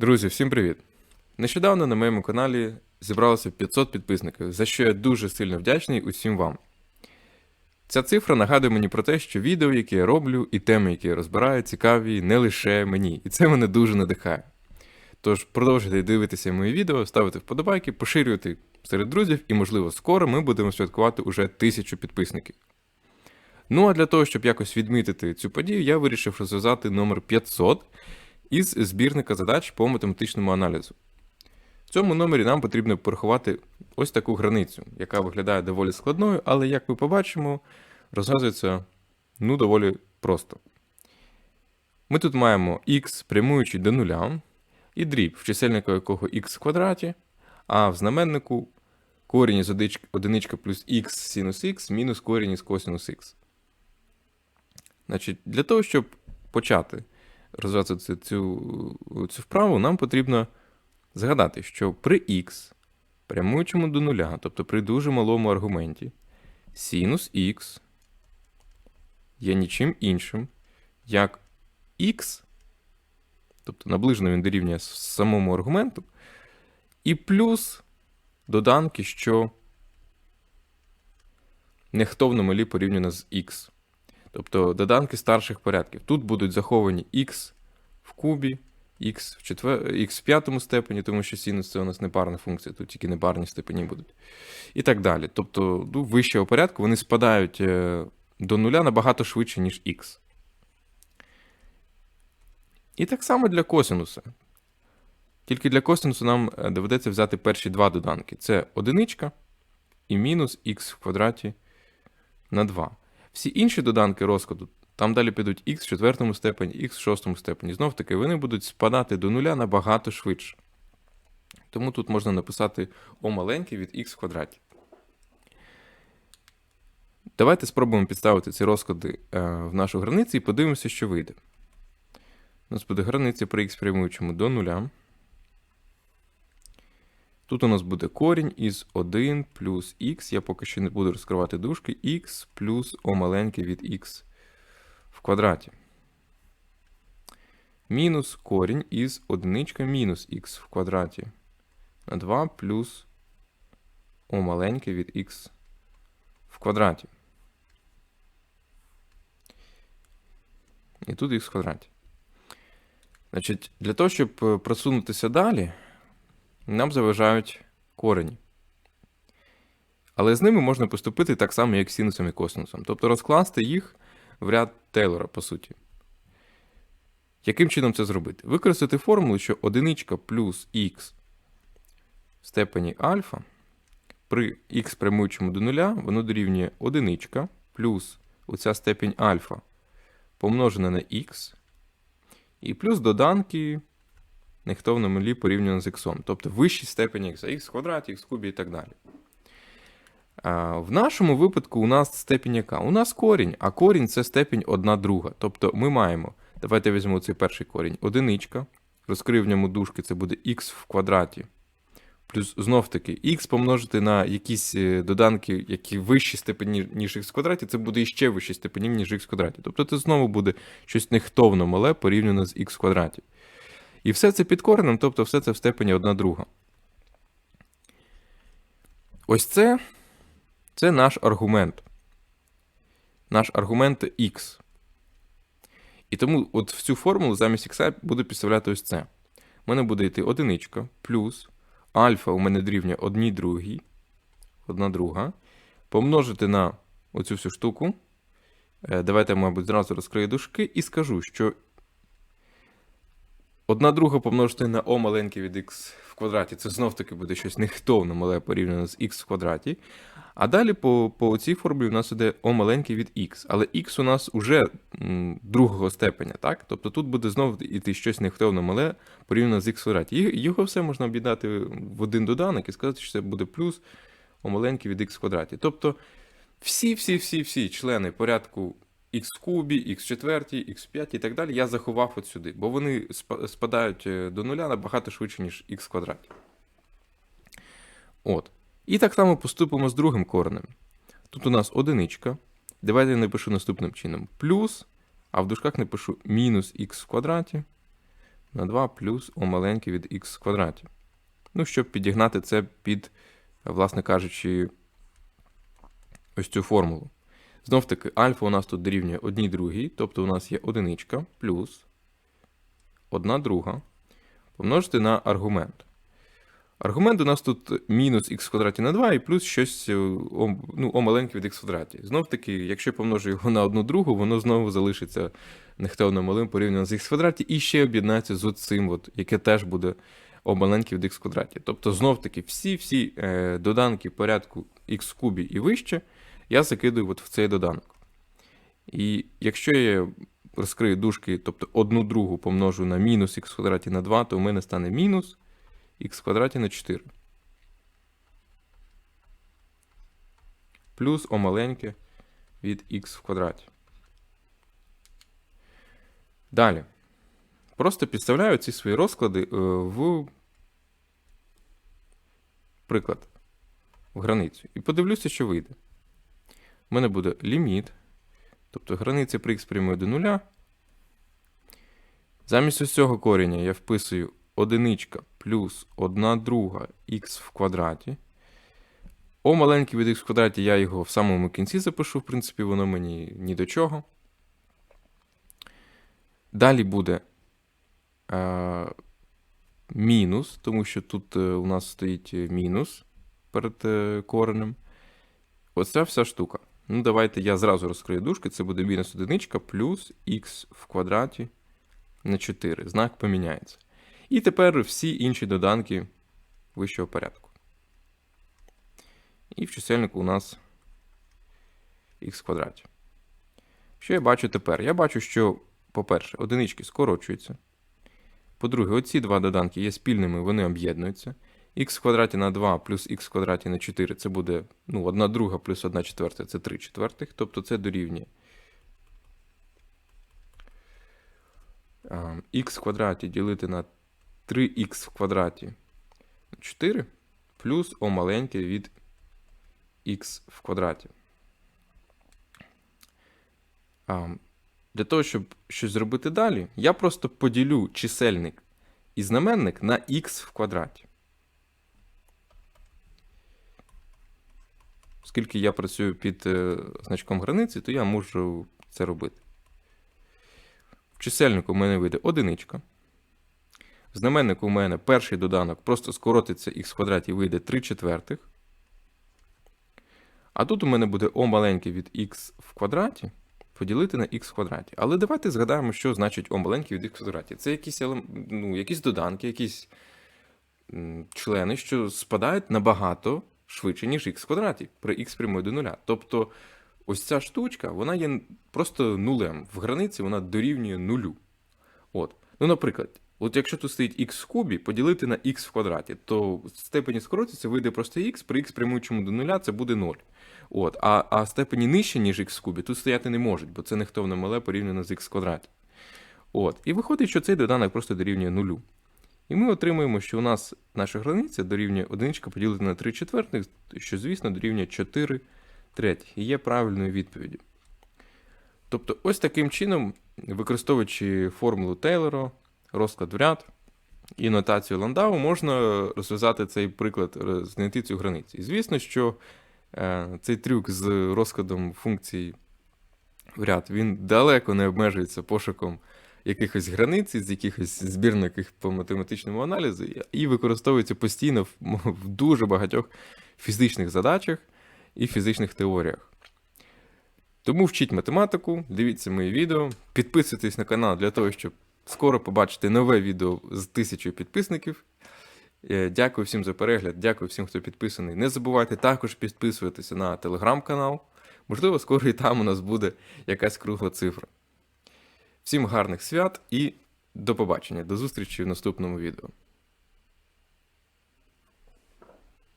Друзі, всім привіт! Нещодавно на моєму каналі зібралося 500 підписників, за що я дуже сильно вдячний усім вам. Ця цифра нагадує мені про те, що відео, які я роблю, і теми, які я розбираю, цікаві не лише мені, і це мене дуже надихає. Тож продовжуйте дивитися мої відео, ставити вподобайки, поширювати серед друзів, і, можливо, скоро ми будемо святкувати уже тисячу підписників. Ну а для того, щоб якось відмітити цю подію, я вирішив розв'язати номер 500 із збірника задач по математичному аналізу. В цьому номері нам потрібно порахувати ось таку границю, яка виглядає доволі складною, але, як ми побачимо, розв'язується ну, доволі просто. Ми тут маємо х прямуючи до нуля, і дріб, в чисельнику якого х в квадраті, а в знаменнику корінь із одиничка плюс х синус х мінус корінь із косинус х. Значить, для того, щоб почати розв'язати цю, цю вправу, нам потрібно згадати, що при х, прямуючому до нуля, тобто при дуже малому аргументі, синус х є нічим іншим, як х, тобто наближено він дорівнює самому аргументу, і плюс доданки, що не хто в номелі порівняно з х. Тобто доданки старших порядків. Тут будуть заховані x в кубі, x в, четвер... x в п'ятому степені, тому що синус це у нас не парна функція, тут тільки непарні степені будуть. І так далі. Тобто, ну, вищого порядку вони спадають е, до нуля набагато швидше, ніж x. І так само для косинуса. Тільки для косинусу нам е, доведеться взяти перші два доданки. Це одиничка і мінус х в квадраті на 2. Всі інші доданки розкладу, там далі підуть х в четвертому степені, х в шостому степені. Знов таки, вони будуть спадати до нуля набагато швидше. Тому тут можна написати о маленьке від х в квадраті. Давайте спробуємо підставити ці розклади е, в нашу границю і подивимося, що вийде. У нас буде границя при х прямуючому до нуля. Тут у нас буде корінь із 1 плюс х. Я поки що не буду розкривати дужки. х плюс о маленьке від х в квадраті. Мінус корінь із одиничка мінус х в квадраті на 2 плюс о маленьке від х в квадраті. І тут х в квадраті. Значить, для того, щоб е, просунутися далі, нам заважають корені. Але з ними можна поступити так само, як синусом і косинусом. Тобто розкласти їх в ряд Тейлора, по суті. Яким чином це зробити? Використати формулу, що одиничка плюс х в степені альфа при х прямуючому до нуля, воно дорівнює одиничка плюс оця степень альфа помножена на х, і плюс доданки ніхто в номелі порівняно з х. Тобто вищі степені х, х в квадраті, х кубі і так далі. А, в нашому випадку у нас степінь яка? У нас корінь, а корінь це степінь 1 друга. Тобто ми маємо, давайте візьмемо цей перший корінь, одиничка, розкрив в дужки, це буде х в квадраті. Плюс знов таки х помножити на якісь е, доданки, які вищі степені, ніж х в квадраті, це буде іще вищі степені, ніж х в квадраті. Тобто це знову буде щось нехтовно мале порівняно з х в квадраті. І все це під коренем, тобто все це в степені 1 друга. Ось це, це наш аргумент. Наш аргумент x. І тому от в цю формулу замість х буду підставляти ось це. У мене буде йти одиничка плюс альфа у мене дорівнює 1 другій, 1 друга, помножити на оцю всю штуку. Е, Давайте, мабуть, зразу розкрию дужки і скажу, що Одна друга помножити на о маленьке від х в квадраті, це знов таки буде щось нехтовно мале порівняно з х в квадраті. А далі по, по цій формулі у нас іде о маленьке від х. Але х у нас уже другого степеня, так? Тобто тут буде знову йти щось нехтовно мале порівняно з х в квадраті. Його все можна об'єднати в один доданок і сказати, що це буде плюс о маленьке від х в квадраті. Тобто всі-всі-всі-всі члени порядку в кубі, х в четвертій, х в п'ятій і так далі, я заховав от сюди, бо вони спадають е, до нуля набагато швидше, ніж х в квадраті. От. І так само поступимо з другим коренем. Тут у нас одиничка. Давайте я напишу наступним чином. Плюс, а в дужках напишу мінус х в квадраті на 2 плюс О маленьке від х в квадраті. Ну, щоб підігнати це під, власне кажучи, ось цю формулу. Знов таки, альфа у нас тут дорівнює 1 другій, тобто у нас є одиничка плюс 1 друга помножити на аргумент. Аргумент у нас тут мінус х квадраті на 2 і плюс щось е, о, ну, о маленьке від х квадраті. Знов таки, якщо помножу його на одну другу, воно знову залишиться нехтевно малим порівняно з х квадраті і ще об'єднається з цим, яке теж буде о маленьке від х квадраті. Тобто, знов таки, всі-всі е, доданки порядку х кубі і вище я закидую от в цей доданок. І якщо я розкрию дужки, тобто одну другу помножу на мінус х квадраті на 2, то у мене стане мінус х квадраті на 4. Плюс о маленьке від х в квадраті. Далі. Просто підставляю ці свої розклади е, в приклад, в границю. І подивлюся, що вийде. У мене буде ліміт, тобто границя при х прямує до нуля. Замість ось цього коріння я вписую одиничка плюс 1 друга х в квадраті. О маленький від х в квадраті я його в самому кінці запишу, в принципі, воно мені ні до чого. Далі буде е, мінус, тому що тут е, у нас стоїть мінус перед е, коренем. Оця вся штука. Ну, давайте я зразу розкрию дужки. Це буде мінус одиничка плюс х в квадраті на 4. Знак поміняється. І тепер всі інші доданки вищого порядку. І в чисельнику у нас х квадраті. Що я бачу тепер? Я бачу, що, по-перше, одинички скорочуються. По-друге, оці два доданки є спільними, вони об'єднуються. Х в квадраті на 2 плюс х в квадраті на 4 це буде ну, 1 друга плюс 1 четверта це 3 четвертих, тобто це дорівнює х в квадраті ділити на 3х в квадраті на 4 плюс о маленьке від х в квадраті. Для того, щоб щось зробити далі, я просто поділю чисельник і знаменник на х в квадраті. Оскільки я працюю під е, значком границі, то я можу це робити. В чисельнику у мене вийде одиничка. В знаменнику у мене перший доданок просто скоротиться х в квадраті вийде 3 четвертих. А тут у мене буде о маленьке від х в квадраті поділити на х в квадраті. Але давайте згадаємо, що значить о маленьке від х в квадраті. Це якісь ну, якісь доданки, якісь члени, що спадають набагато швидше, ніж х квадраті при х прямої до нуля. Тобто ось ця штучка, вона є просто нулем. В границі вона дорівнює нулю. От. Ну, наприклад, от якщо тут стоїть х в кубі, поділити на х в квадраті, то в степені скоротиться вийде просто х, при х прямуючому до нуля це буде 0. От. А а степені нижче, ніж х в кубі, тут стояти не можуть, бо це нехтовне мале порівняно з х в квадраті. От. І виходить, що цей доданок просто дорівнює нулю. І ми отримуємо, що у нас наша границя дорівнює 1 поділити на 3 четвертих, що, звісно, дорівнює 4 третіх. І є правильною відповіддю. Тобто, ось таким чином, використовуючи формулу Тейлора, розклад в ряд і нотацію Ландау, можна розв'язати цей приклад, знайти цю границю. І звісно, що е, цей трюк з розкладом функцій в ряд він далеко не обмежується пошуком якихось границь, з якихось збірників по математичному аналізу, і використовується постійно в, в дуже багатьох фізичних задачах і фізичних теоріях. Тому вчіть математику, дивіться мої відео, підписуйтесь на канал для того, щоб скоро побачити нове відео з тисячою підписників. Е, дякую всім за перегляд, дякую всім, хто підписаний. Не забувайте також підписуватися на телеграм-канал. Можливо, скоро і там у нас буде якась кругла цифра. Всім гарних свят і до побачення, до зустрічі в наступному відео.